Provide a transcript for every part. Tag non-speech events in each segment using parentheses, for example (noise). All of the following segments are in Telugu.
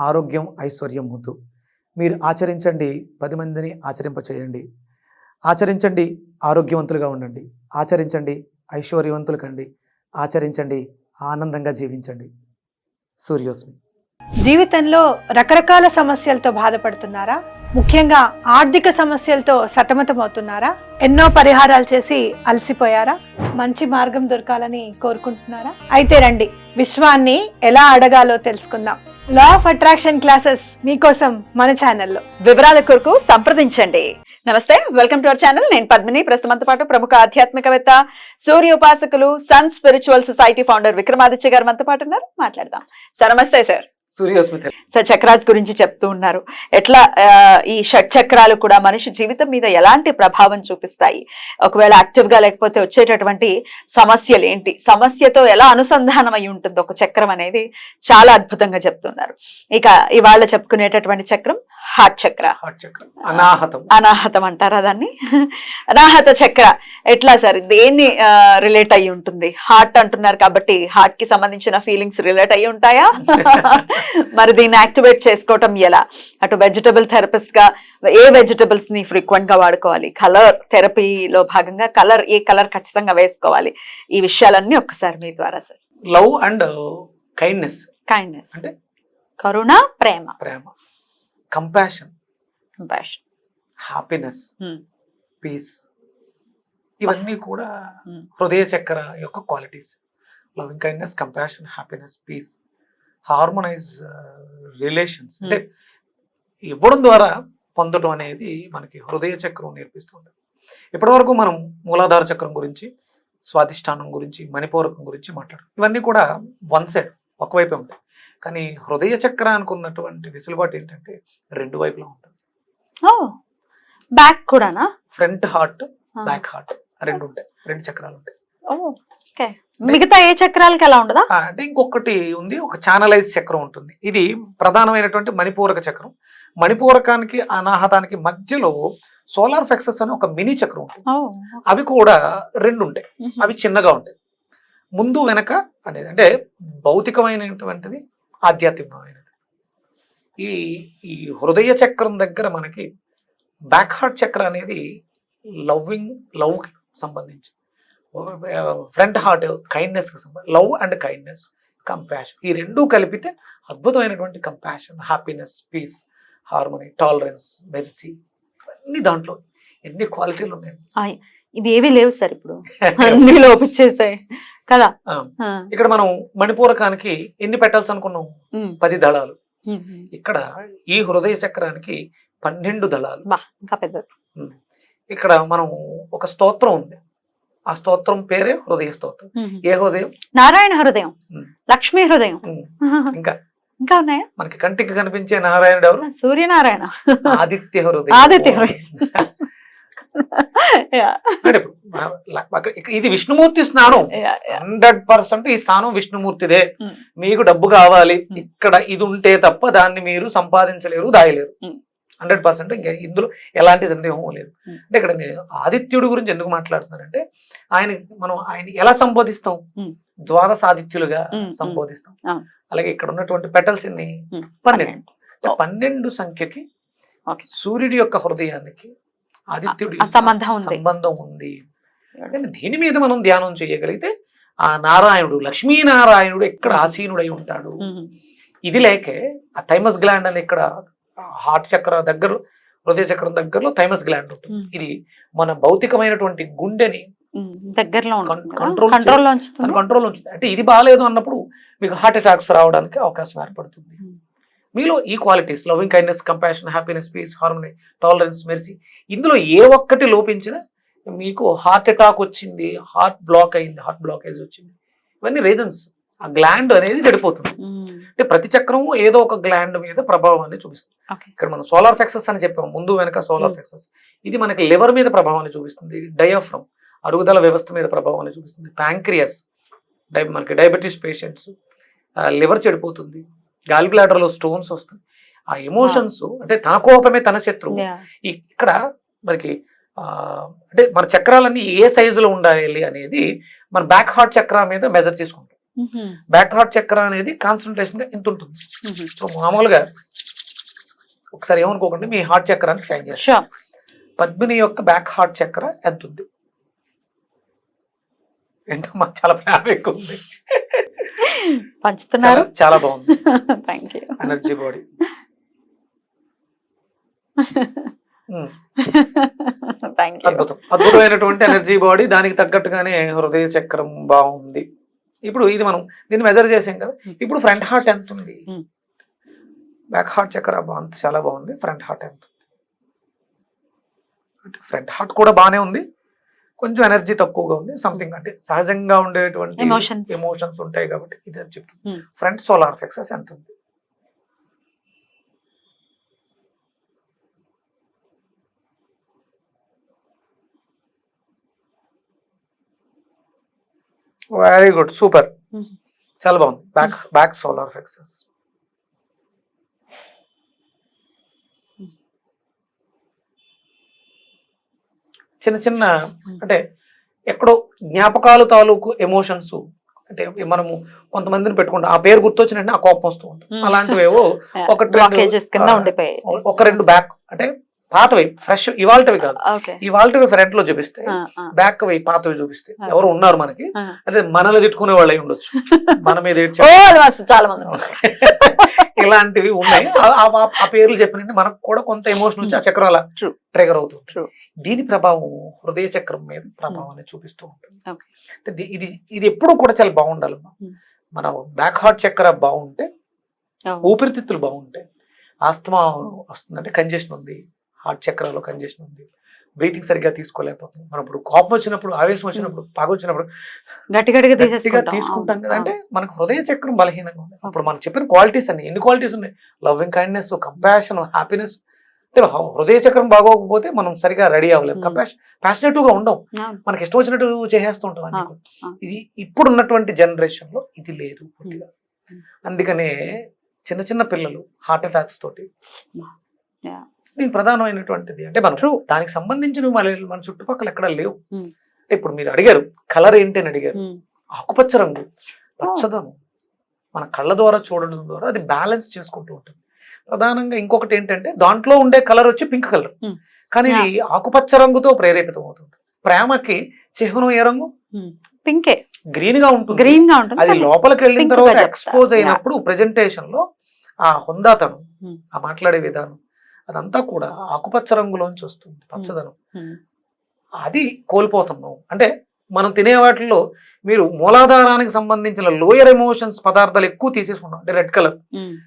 ఆరోగ్యం ఐశ్వర్యం ముద్దు మీరు ఆచరించండి పది మందిని ఆచరింపచేయండి. ఆచరించండి ఆరోగ్యవంతులుగా ఉండండి. ఆచరించండి ఐశ్వర్యవంతులు కండి ఆచరించండి ఆనందంగా జీవించండి. సూర్యోస్మి. జీవితంలో రకరకాల సమస్యలతో బాధపడుతున్నారా? ముఖ్యంగా ఆర్థిక సమస్యలతో సతమతమవుతున్నారా? ఎన్నో పరిహారాలు చేసి అలసిపోయారా? మంచి మార్గం దొరకాలని కోరుకుంటున్నారా? అయితే రండి విశ్వాన్ని ఎలా అడగాలో తెలుసుకుందాం. లా ఆఫ్ అట్రాక్షన్ క్లాసెస్ మీకోసం మన ఛానల్లో వివరాల కొరకు సంప్రదించండి. నమస్తే వెల్కమ్ టు అవర్ ఛానల్ నేను పద్మిని. ప్రస్తుతంతో పాటు ప్రముఖ ఆధ్యాత్మికవేత్త సూర్య ఉపాసకులు sun spiritual society founder Vikramaditya garu మనతో పాటు ఉన్నారు. మాట్లాడదాం. సార్ నమస్తే సార్. సార్ చక్రాస్ గురించి చెప్తూ ఉన్నారు. ఎట్లా ఈ షట్ చక్రాలు కూడా మనిషి జీవితం మీద ఎలాంటి ప్రభావం చూపిస్తాయి? ఒకవేళ యాక్టివ్గా లేకపోతే వచ్చేటటువంటి సమస్యలు ఏంటి? సమస్యతో ఎలా అనుసంధానం అయి ఉంటుంది ఒక చక్రం అనేది చాలా అద్భుతంగా చెప్తున్నారు. ఇక ఇవాళ చెప్పుకునేటటువంటి చక్రం హార్ట్ చక్ర. హార్ట్ చక్రం. అనాహతం. అనాహతం అంటారా దాన్ని? అనాహత చక్ర. ఎట్లా సార్? దేన్ని రిలేట్ అయి ఉంటుంది? హార్ట్ అంటున్నారు కాబట్టి హార్ట్కి సంబంధించిన ఫీలింగ్స్ రిలేట్ అయి ఉంటాయా? (laughs) మరి దీన్ని యాక్టివేట్ చేసుకోవటం ఎలా? అటు వెజిటబుల్ థెరపిస్ట్గా ఏ వెజిటబుల్స్ని ఫ్రీక్వెంట్గా వాడుకోవాలి? కలర్ థెరపీలో భాగంగా కలర్ ఏ కలర్ ఖచ్చితంగా వేసుకోవాలి? ఈ విషయాలన్నీ ఒక్కసారి మీ ద్వారా sir love and kindness kindness అంటే? కరుణ ప్రేమ. ప్రేమ. Compassion compassion happiness. పీస్ ఇవన్నీ కూడా Hmm. హృదయ చక్ర యొక్క qualities loving kindness compassion happiness peace harmonize relations. అంటే ఇవ్వడం ద్వారా పొందడం అనేది మనకి హృదయ చక్రం నేర్పిస్తుంది. ఇప్పటివరకు మనం మూలాధార చక్రం గురించి స్వాధిష్టానం గురించి మణిపూరకం గురించి మాట్లాడాం. ఇవన్నీ కూడా వన్ సైడ్ ఒకవైపే ఉంటాయి. కానీ హృదయ చక్రానికి ఉన్నటువంటి వెసులుబాటు ఏంటంటే రెండు వైపులా ఉంటుంది. బ్యాక్ కూడానా? Front heart. బ్యాక్ హార్ట్ రెండు ఉంటాయి. రెండు చక్రాలు ఉంటాయి. ఓకే. మిగతా ఏ చక్రాలకి ఎలా ఉండదా? అంటే ఇంకొకటి ఉంది ఒక ఛానలైజ్ చక్రం ఉంటుంది. ఇది ప్రధానమైనటువంటి మణిపూరక చక్రం. మణిపూరకానికి అనాహతానికి మధ్యలో సోలార్ ఫెక్సెస్ అని ఒక మినీ చక్రం ఉంటుంది. అవి కూడా రెండు ఉంటాయి. అవి చిన్నగా ఉంటాయి. ముందు వెనక అనేది అంటే భౌతికమైనటువంటిది ఆధ్యాత్మికమైనది. ఈ ఈ హృదయ చక్రం దగ్గర మనకి బ్యాక్ హార్ట్ చక్ర అనేది లవ్వింగ్ లవ్కి సంబంధించి ఫ్రంట్ హార్ట్ కైండ్నెస్కి సంబంధించి లవ్ అండ్ కైండ్నెస్ కంపాషన్ ఈ రెండు కలిపితే అద్భుతమైనటువంటి compassion happiness peace harmony tolerance mercy ఇవన్నీ దాంట్లో ఎన్ని క్వాలిటీలు ఉన్నాయి ఇవి ఏవి లేవు సార్ ఇప్పుడు. (laughs) అన్ని లోపించేసాయి. కదా. ఇక్కడ మనం మణిపూరకానికి ఎన్ని పెట్టాల్సి అనుకున్నాం. పది దళాలు. ఇక్కడ ఈ హృదయ చక్రానికి పన్నెండు దళాలు. ఇంకా పెద్ద ఇక్కడ మనం ఒక స్తోత్రం ఉంది. ఆ స్తోత్రం పేరే హృదయ స్తోత్రం. ఏ హృదయం? నారాయణ హృదయం. లక్ష్మీ హృదయం. ఇంకా? ఇంకా ఉన్నాయా? మనకి కంటికి కనిపించే నారాయణుడు ఎవరు? సూర్యనారాయణ. ఆదిత్య హృదయం. ఆదిత్య హృదయం. ఇది విష్ణుమూర్తి స్నానం. హండ్రెడ్ పర్సెంట్ ఈ స్థానం విష్ణుమూర్తిదే. మీకు డబ్బు కావాలి. ఇక్కడ ఇది ఉంటే తప్ప దాన్ని మీరు సంపాదించలేరు దాయలేరు. హండ్రెడ్ పర్సెంట్ ఇంకా ఇందులో ఎలాంటి సందేహం లేదు. అంటే ఇక్కడ నేను ఆదిత్యుడి గురించి ఎందుకు మాట్లాడుతున్నానంటే ఆయన మనం ఆయన ఎలా సంబోధిస్తాం. ద్వాదశ ఆదిత్యులుగా. సంబోధిస్తాం. అలాగే ఇక్కడ ఉన్నటువంటి పెటల్స్ ఎన్ని. పన్నెండు. పన్నెండు సంఖ్యకి. సూర్యుడి యొక్క హృదయానికి ఆదిత్యుడి సంబంధం ఉంది సంబంధం ఉంది కానీ దీని మీద మనం ధ్యానం చేయగలిగితే ఆ నారాయణుడు లక్ష్మీనారాయణుడు ఎక్కడ ఆసీనుడై ఉంటాడు. ఇది లేకే ఆ థైమస్ గ్లాండ్ అని ఇక్కడ హార్ట్ చక్ర దగ్గర హృదయ చక్రం దగ్గరలో థైమస్ గ్లాండ్ ఉంటుంది. ఇది మన భౌతికమైనటువంటి గుండెని. దగ్గరలో కంట్రోల్ ఉంచుతుంది? అంటే ఇది బాగాలేదు అన్నప్పుడు మీకు హార్ట్ అటాక్స్ రావడానికి అవకాశం ఏర్పడుతుంది. మీలో ఈ qualities loving kindness compassion happiness peace harmony tolerance mercy ఇందులో ఏ ఒక్కటి లోపించినా మీకు హార్ట్ అటాక్ వచ్చింది హార్ట్ బ్లాక్ అయింది హార్ట్ బ్లాకేజ్ వచ్చింది. ఇవన్నీ రీజన్స్ ఆ గ్లాండ్ అనేది చెడిపోతుంది. అంటే ప్రతి చక్రము ఏదో ఒక గ్లాండ్ మీద ప్రభావాన్ని చూపిస్తుంది. ఓకే. ఇక్కడ మనం సోలార్ ఫ్లెక్సెస్ అని చెప్పాం ముందు వెనక సోలార్. ఫ్లెక్సెస్ ఇది మనకి లివర్ మీద ప్రభావాన్ని చూపిస్తుంది డయాఫ్రమ్ అరుగుదల వ్యవస్థ మీద ప్రభావాన్ని చూపిస్తుంది ప్యాంక్రియస్ డై మనకి డయాబెటీస్ పేషెంట్స్ లివర్ చెడిపోతుంది గాలి బ్లాడర్లో స్టోన్స్ వస్తాయి. ఆ ఎమోషన్స్ అంటే తన కోపమే తన శత్రువు. ఇక్కడ మనకి అంటే మన చక్రాలన్నీ ఏ సైజులో ఉండాలి అనేది మన బ్యాక్ హార్ట్ చక్ర మీద మెజర్ చేసుకుంటాం. బ్యాక్ హార్ట్ చక్ర అనేది కాన్సన్ట్రేషన్గా ఎంత ఉంటుంది? సో మామూలుగా ఒకసారి ఏమనుకోకండి మీ హార్ట్ చక్రాన్ని స్కాన్ చేస్తాం పద్మిని యొక్క బ్యాక్ హార్ట్ చక్ర ఎంత ఉంది? ఏంటమ్మా చాలా ప్రేమ ఎక్కువ ఉంది. పంచుతున్నారు. చాలా- బాగుంది. థ్యాంక్ యూ ఎనర్జీ బాడీ అద్భుతం. అద్భుతమైనటువంటి ఎనర్జీ బాడీ దానికి తగ్గట్టుగానే హృదయ చక్రం బాగుంది. ఇప్పుడు ఇది మనం దీన్ని మెజర్ చేసాం కదా. Hmm. ఇప్పుడు ఫ్రంట్ హార్ట్ ఎంత ఉంది? Hmm. బ్యాక్ హార్ట్ చక్ర బాగుంది చాలా బాగుంది. ఫ్రంట్ హార్ట్ ఎంత ఉంది? అంటే ఫ్రంట్ హార్ట్ కూడా బాగానే ఉంది. కొంచెం ఎనర్జీ తక్కువగా ఉంది. సంథింగ్ అంటే సహజంగా ఉండేటువంటి. ఎమోషన్స్ ఉంటాయి కాబట్టి ఇది అని చెప్తుంది Hmm. ఫ్రంట్ సోలార్ ఫ్లెక్సెస్ ఎంత ఉంది? Very good super. చాలా బాగుంది. బ్యాక్ బ్యాక్ సోలార్ ఫ్లెక్సెస్ చిన్న చిన్న అంటే ఎక్కడో జ్ఞాపకాలు తాలూకు ఎమోషన్స్ అంటే మనము కొంతమందిని పెట్టుకుంటాం. ఆ పేరు గుర్తొచ్చినంటే ఆ కోపం వస్తూ ఉంటుంది. అలాంటివేవో (laughs) ఒక రెండు బ్యాక్ అంటే పాతవి ఫ్రెష్ ఇవాల్టివి కాదు ఓకే ఇవాల్టివి ఫ్రంట్లో చూపిస్తాయి బ్యాక్ అవి పాతవి చూపిస్తాయి. ఎవరు ఉన్నారు మనకి. అదే మనల్ని తిట్టుకునే వాళ్ళు ఉండొచ్చు (laughs) మన మీద చాలా మంది. (laughs) ఇలాంటివి ఉన్నాయి ఆ- పేర్లు చెప్పినంటే మనకు కూడా కొంత ఎమోషన్ వచ్చి ఆ చక్రం అలా True. ట్రిగర్ అవుతుంది. దీని ప్రభావం హృదయ చక్రం మీద ప్రభావాన్ని చూపిస్తూ ఉంటుంది ఇది ఇది ఎప్పుడు కూడా చాలా బాగుండాలి Hmm. మన బ్యాక్ హార్ట్ చక్ర బాగుంటే. ఊపిరితిత్తులు బాగుంటాయి ఆస్తమా వస్తుందంటే కంజెషన్ ఉంది హార్ట్ చక్రాలో కంజెషన్ ఉంది బ్రీతింగ్ సరిగ్గా తీసుకోలేకపోతుంది మనం ఇప్పుడు కోపం వచ్చినప్పుడు ఆవేశం వచ్చినప్పుడు పాగ వచ్చినప్పుడు గట్టి గట్టిగా తీసుకుంటాం కదా. అంటే మనకు హృదయ చక్రం బలహీనంగా ఉంది. అప్పుడు మనం చెప్పిన క్వాలిటీస్ అన్ని ఎన్ని క్వాలిటీస్ ఉన్నాయి? లవింగ్ కైండ్నెస్ కంపాషన్ హ్యాపీనెస్ అంటే హృదయ చక్రం బాగోకపోతే మనం సరిగా రెడీ అవ్వలేము Hmm. కంపాషన్ ప్యాషనేటివ్గా ఉండం. అవును. మనకి ఇష్టం వచ్చినట్టు చేసేస్తుంటాం అన్ని. ఇది ఇప్పుడు ఉన్నటువంటి జనరేషన్లో ఇది లేదు పూర్తిగా Hmm. అందుకనే చిన్న చిన్న పిల్లలు హార్ట్ అటాక్స్ తోటి దీని ప్రధానమైనటువంటిది అంటే మనం. దానికి సంబంధించిన మన మన చుట్టుపక్కల ఎక్కడ లేవు Hmm. అంటే ఇప్పుడు మీరు అడిగారు కలర్ ఏంటి అని అడిగారు ఉమ్. ఆకుపచ్చ రంగు పచ్చదనం మన కళ్ళ ద్వారా చూడడం ద్వారా అది బ్యాలెన్స్ చేసుకుంటూ ఉంటుంది ప్రధానంగా ఇంకొకటి ఏంటంటే దాంట్లో ఉండే కలర్ వచ్చి పింక్ కలర్ Hmm. కానీ ఇది ఆకుపచ్చ రంగుతో ప్రేరేపితం అవుతుంది ప్రేమకి చిహ్నం ఏ రంగు పింకే గ్రీన్గా ఉంటుంది గ్రీన్గా ఉంటుంది అది లోపలికి వెళ్ళిన తర్వాత. ఎక్స్పోజ్. అయినప్పుడు ప్రెజెంటేషన్లో ఆ హుందాతనం Hmm. ఆ మాట్లాడే విధానం అదంతా కూడా ఆకుపచ్చ రంగులోంచి వస్తుంది పచ్చదనం. అది కోల్పోతున్నాం అంటే మనం తినే వాటిల్లో మీరు మూలాధారానికి సంబంధించిన లోయర్ ఎమోషన్స్ పదార్థాలు ఎక్కువ తీసేసుకున్నాం అంటే red colour.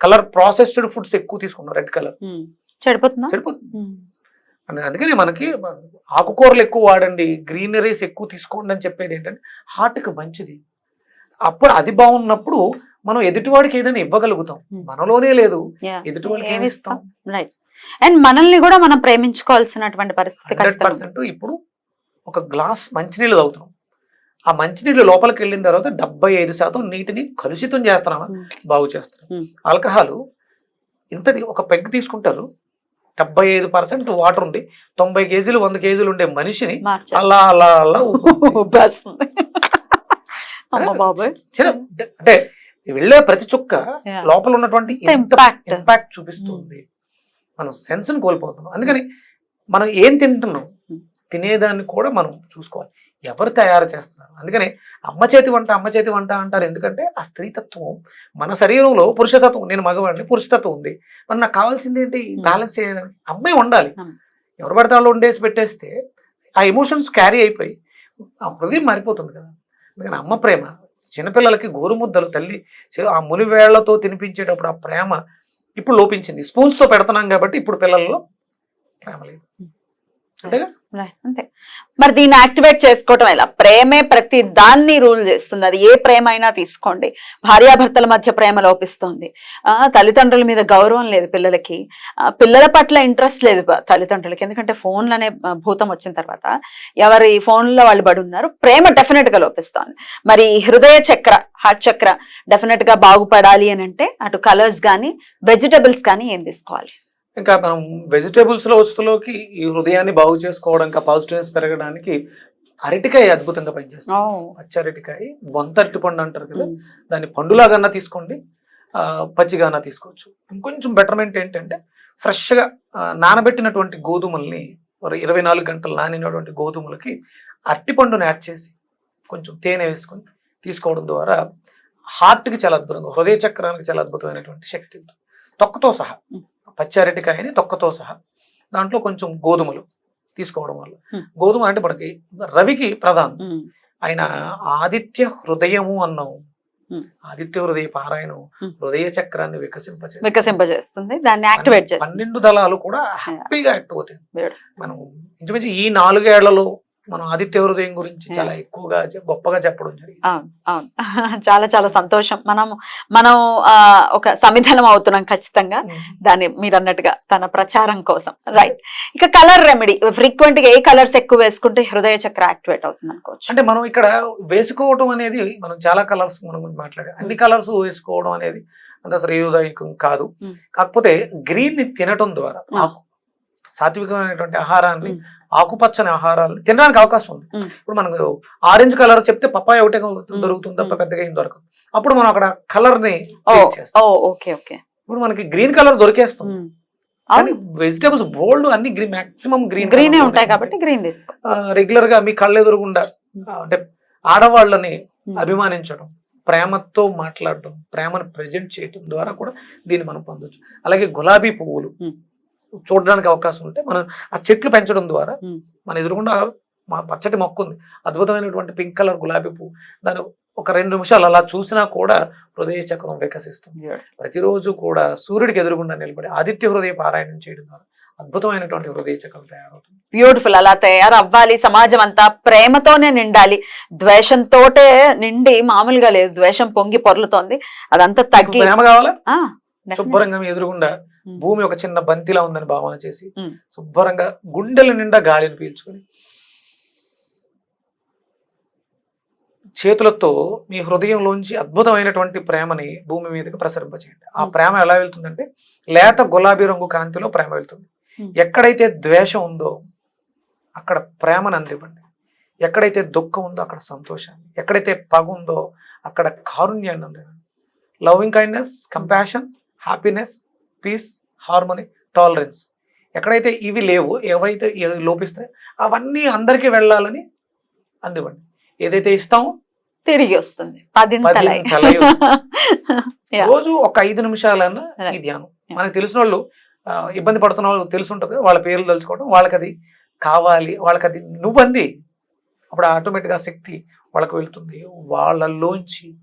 Colour processed foods ఎక్కువ తీసుకున్నాం రెడ్ కలర్. చెడిపోతుందా. అందు- అందుకని మనకి ఆకుకూరలు ఎక్కువ వాడండి గ్రీనరీస్ ఎక్కువ తీసుకోండి అని చెప్పేది ఏంటంటే హార్ట్కి మంచిది. అప్పుడు అది బాగున్నప్పుడు మనం ఎదుటివాడికి ఏదైనా ఇవ్వగలుగుతాం. Hmm. మనలోనే లేదు. Yeah. ఎదుటి వాళ్ళకి ఏమి ఇస్తాం? రైట్ అండ్ మనల్ని కూడా మనం ప్రేమించుకోవాల్సినటువంటి పరిస్థితి ఇప్పుడు ఒక గ్లాస్ మంచినీళ్ళు తాగుతున్నాం. ఆ మంచినీళ్ళు లోపలికి వెళ్ళిన తర్వాత డెబ్బై ఐదు శాతం నీటిని కలుషితం చేస్తున్నామా? Hmm. బాగు చేస్తున్నాం. Hmm. ఆల్కహాల్ ఇంతది ఒక పెగ్ తీసుకుంటారు. డెబ్బై ఐదు పర్సెంట్ వాటర్ ఉండి తొంభై కేజీలు వంద కేజీలు ఉండే మనిషిని. అలా అలా అలా (laughs) ఊపుతుంది. ఉబ్బేస్తుంది. అమ్మ బాబోయ్ చిన్న అంటే వెళ్ళే ప్రతి చుక్క. లోపల ఉన్నటువంటి. ఇంపాక్ట్ చూపిస్తుంది. మనం సెన్స్ని కోల్పోతున్నాం. అందుకని మనం ఏం తింటున్నాం. తినేదాన్ని కూడా మనం చూసుకోవాలి. ఎవరు తయారు చేస్తున్నారు? అందుకని అమ్మ చేతి వంట అమ్మ చేతి వంట అంటారు. ఎందుకంటే ఆ స్త్రీతత్వం మన శరీరంలో పురుషతత్వం నేను మగవాడిని పురుషతత్వం ఉంది. మరి నాకు కావాల్సింది ఏంటి. బ్యాలెన్స్ చేయడానికి. అమ్మాయి ఉండాలి. ఎవరు పడితే వాళ్ళు వండేసి పెట్టేస్తే ఆ ఎమోషన్స్ క్యారీ అయిపోయి ఆ హృదయం మారిపోతుంది కదా. అందుకని అమ్మ ప్రేమ. చిన్నపిల్లలకి గోరుముద్దలు తల్లి ఆ మునివేళ్ళతో తినిపించేటప్పుడు ఆ ప్రేమ ఇప్పుడు లోపించింది. స్పూన్స్తో పెడుతున్నాం కాబట్టి ఇప్పుడు పిల్లల్లో ప్రేమ లేదు. అంతే. మరి దీన్ని యాక్టివేట్ చేసుకోవటం ఎలా? ప్రేమే ప్రతి దాన్ని రూల్ చేస్తుంది. అది ఏ ప్రేమ అయినా తీసుకోండి. భార్యాభర్తల మధ్య ప్రేమ లోపిస్తుంది. ఆ తల్లిదండ్రుల మీద గౌరవం లేదు పిల్లలకి. పిల్లల పట్ల ఇంట్రెస్ట్ లేదు తల్లిదండ్రులకి. ఎందుకంటే ఫోన్లు అనే భూతం వచ్చిన తర్వాత ఎవరి ఫోన్లో వాళ్ళు పడి ఉన్నారు. ప్రేమ డెఫినెట్గా లోపిస్తోంది. మరి హృదయ చక్ర హార్ట్ చక్ర డెఫినెట్గా బాగుపడాలి అని అంటే అటు కలర్స్ కానీ వెజిటబుల్స్ కానీ ఏం తీసుకోవాలి? ఇంకా మనం వెజిటేబుల్స్లో వస్తువులోకి ఈ హృదయాన్ని బాగు చేసుకోవడం ఇంకా పాజిటివ్నెస్ పెరగడానికి అరటికాయ అద్భుతంగా పనిచేస్తుంది. పచ్చి అరటికాయ బొంత అరటి పండు అంటారు కదా దాన్ని పండులాగన్నా తీసుకోండి ఆ, పచ్చిగానా తీసుకోవచ్చు. ఇంకొంచెం బెటర్మెంట్ ఏంటంటే ఫ్రెష్గా నానబెట్టినటువంటి గోధుమల్ని ఇరవై నాలుగు గంటలు నానినటువంటి గోధుమలకి అరటిపండుని యాడ్ చేసి కొంచెం తేనె వేసుకొని తీసుకోవడం ద్వారా హార్ట్కి చాలా అద్భుతంగా హృదయ చక్రానికి చాలా అద్భుతమైనటువంటి శక్తి తొక్కతో సహా. పచ్చి అరటికాయని తొక్కతో సహా దాంట్లో కొంచెం గోధుమలు తీసుకోవడం వల్ల. గోధుమ అంటే మనకి రవికి ప్రధానం. ఆయన ఆదిత్య హృదయము అన్నాం. ఆదిత్య హృదయ పారాయణం. హృదయ చక్రాన్ని వికసింపచేస్తుంది. వికసింపజేస్తుంది. దాన్ని యాక్టివేట్ చేస్తుంది. పన్నెండు దళాలు కూడా హ్యాపీగా యాక్టివ్ అవుతాయి. మనం ఇంచుమించు ఈ నాలుగేళ్ళలో మనం ఆదిత్య హృదయం గురించి చాలా ఎక్కువగా గొప్పగా చెప్పడం జరిగింది. అవును అవును. (laughs) చాలా చాలా సంతోషం. మనం మనం ఒక సమిధనం అవుతున్నాం ఖచ్చితంగా. దాన్ని మీరు అన్నట్టుగా తన ప్రచారం కోసం. రైట్ ఇక కలర్ రెమెడీ ఫ్రీక్వెంట్గా ఏ కలర్స్ ఎక్కువ వేసుకుంటే హృదయ చక్ర యాక్టివేట్ అవుతుంది అనుకోవచ్చు. అంటే మనం ఇక్కడ వేసుకోవడం అనేది మనం చాలా కలర్స్ మనం మాట్లాడే. అన్ని కలర్స్ వేసుకోవడం అనేది అంత శ్రేయోదాయకం కాదు. కాకపోతే గ్రీన్ని తినటం ద్వారా Hmm. సాత్వికమైనటువంటి ఆహారాన్ని. ఆకుపచ్చని ఆహారాన్ని తినడానికి అవకాశం ఉంది. ఇప్పుడు మనకు ఆరెంజ్ కలర్ చెప్తే పప్పాయ ఒకటే. దొరుకుతుంది తప్ప. పెద్దగా ఏం దొరకదు అప్పుడు మనం అక్కడ కలర్ని ఇప్పుడు మనకి గ్రీన్ కలర్ దొరికేస్తుంది కానీ వెజిటేబుల్స్ బోల్డ్ అన్ని గ్రీన్ మాక్సిమం గ్రీన్ గ్రీనే ఉంటాయి కాబట్టి గ్రీన్ రెగ్యులర్గా మీ కళ్ళు ఎదురుగుండా అంటే ఆడవాళ్ళని. అభిమానించడం ప్రేమతో మాట్లాడడం ప్రేమను ప్రజెంట్ చేయడం ద్వారా కూడా దీన్ని మనం పొందొచ్చు అలాగే గులాబీ పువ్వులు. చూడడానికి అవకాశం ఉంటే మనం ఆ చెట్లు పెంచడం ద్వారా. మన ఎదురుగుండా మా పచ్చటి మొక్క ఉంది. అద్భుతమైనటువంటి పింక్ కలర్ గులాబీ పువ్వు దాని ఒక రెండు నిమిషాలు అలా చూసినా కూడా హృదయ చక్రం వికసిస్తుంది. ప్రతిరోజు కూడా సూర్యుడికి ఎదురుగుండా నిలబడి ఆదిత్య హృదయ పారాయణం చేయడం ద్వారా అద్భుతమైనటువంటి హృదయ చక్రం తయారవుతుంది. బ్యూటిఫుల్ అలా తయారవ్వాలి. సమాజం అంతా ప్రేమతోనే నిండాలి. ద్వేషంతోటే నిండి మామూలుగా లేదు. ద్వేషం పొంగి పొర్లుతోంది. అదంతా తగ్గి ప్రేమ కావాలా. శుభ్రంగా మీ ఎదురుగుండా Hmm. భూమి ఒక చిన్న బంతిలా ఉందని భావన చేసి Hmm. శుభ్రంగా గుండెల నిండా గాలిని పీల్చుకొని చేతులతో మీ హృదయంలోంచి అద్భుతమైనటువంటి ప్రేమని భూమి మీదకి ప్రసరింపచేయండి ఆ Hmm. ప్రేమ ఎలా వెళ్తుందంటే లేత గులాబీ రంగు కాంతిలో ప్రేమ వెళ్తుంది. ఎక్కడైతే ద్వేషం ఉందో అక్కడ ప్రేమను అందివ్వండి ఎక్కడైతే దుఃఖం ఉందో అక్కడ సంతోషాన్ని ఎక్కడైతే పగ ఉందో అక్కడ కారుణ్యాన్ని అందివ్వండి loving kindness compassion happiness peace harmony tolerance ఎక్కడైతే ఇవి లేవు ఏవైతే ఇవి లోపిస్తాయో అవన్నీ అందరికీ వెళ్ళాలని అందివ్వండి. ఏదైతే ఇస్తామో తిరిగి వస్తుంది. (laughs) రోజు ఒక ఐదు నిమిషాలన్నా ఈ. ధ్యానం. మనకు తెలిసిన వాళ్ళు ఇబ్బంది పడుతున్న వాళ్ళు తెలిసి ఉంటుంది కదా, వాళ్ళ పేర్లు తెలుసుకోవడం వాళ్ళకి అది కావాలి వాళ్ళకి అది నువ్వంది. అప్పుడు ఆటోమేటిక్గా శక్తి వాళ్ళకి వెళ్తుంది. వాళ్ళలోంచి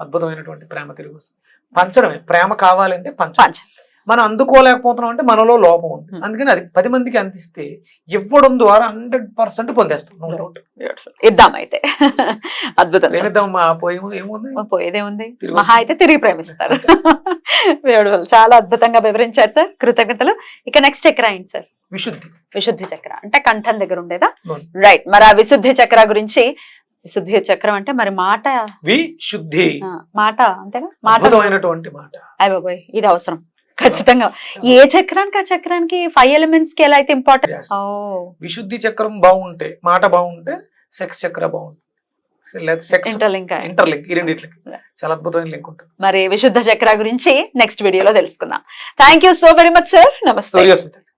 అద్భుతమైనటువంటి ప్రేమ తిరిగి వస్తుంది. పంచడమే. ప్రేమ కావాలంటే పంచడం. పంచ మనం అందుకోలేకపోతున్నాం అంటే మనలో లోపం ఉంది. అందుకని అది పది మందికి అందిస్తే ఇవ్వడం ద్వారా హండ్రెడ్ పర్సెంట్ పొందేస్తాం. నో. డౌట్. ఇద్దాం అయితే. అద్భుతం. పోయేదేముంది మహా అయితే తిరిగి ప్రేమిస్తారు. చాలా అద్భుతంగా వివరించారు సార్ కృతజ్ఞతలు. ఇక నెక్స్ట్ చక్ర ఏంటి సార్ విశుద్ధి. విశుద్ధి చక్ర. అంటే కంఠం దగ్గర ఉండేదా. రైట్ మరి ఆ విశుద్ధి చక్ర గురించి విశుద్ధి చక్రం అంటే మరి మాట విశుద్ధి. మాట అంతేనా? మాట అయ్య బాబోయ్ ఇది అవసరం. ఖచ్చితంగా. ఏ చక్రానికి? ఆ చక్రానికి ఫైవ్ ఎలిమెంట్స్కి ఎలా అయితే ఇంపార్టెంట్ విశుద్ధి చక్రం బాగుంటే మాట బాగుంటే సెక్స్ చక్ర బాగుంటుంది. సెక్స్ ఇంటర్లింక్ ఇంటర్లింక్ ఈ రెండిట్లకి. చాలా అద్భుతమైన లింక్ ఉంటుంది. మరి విశుద్ధ చక్ర గురించి నెక్స్ట్ వీడియోలో తెలుసుకుందాం. Thank you so very much sir namaste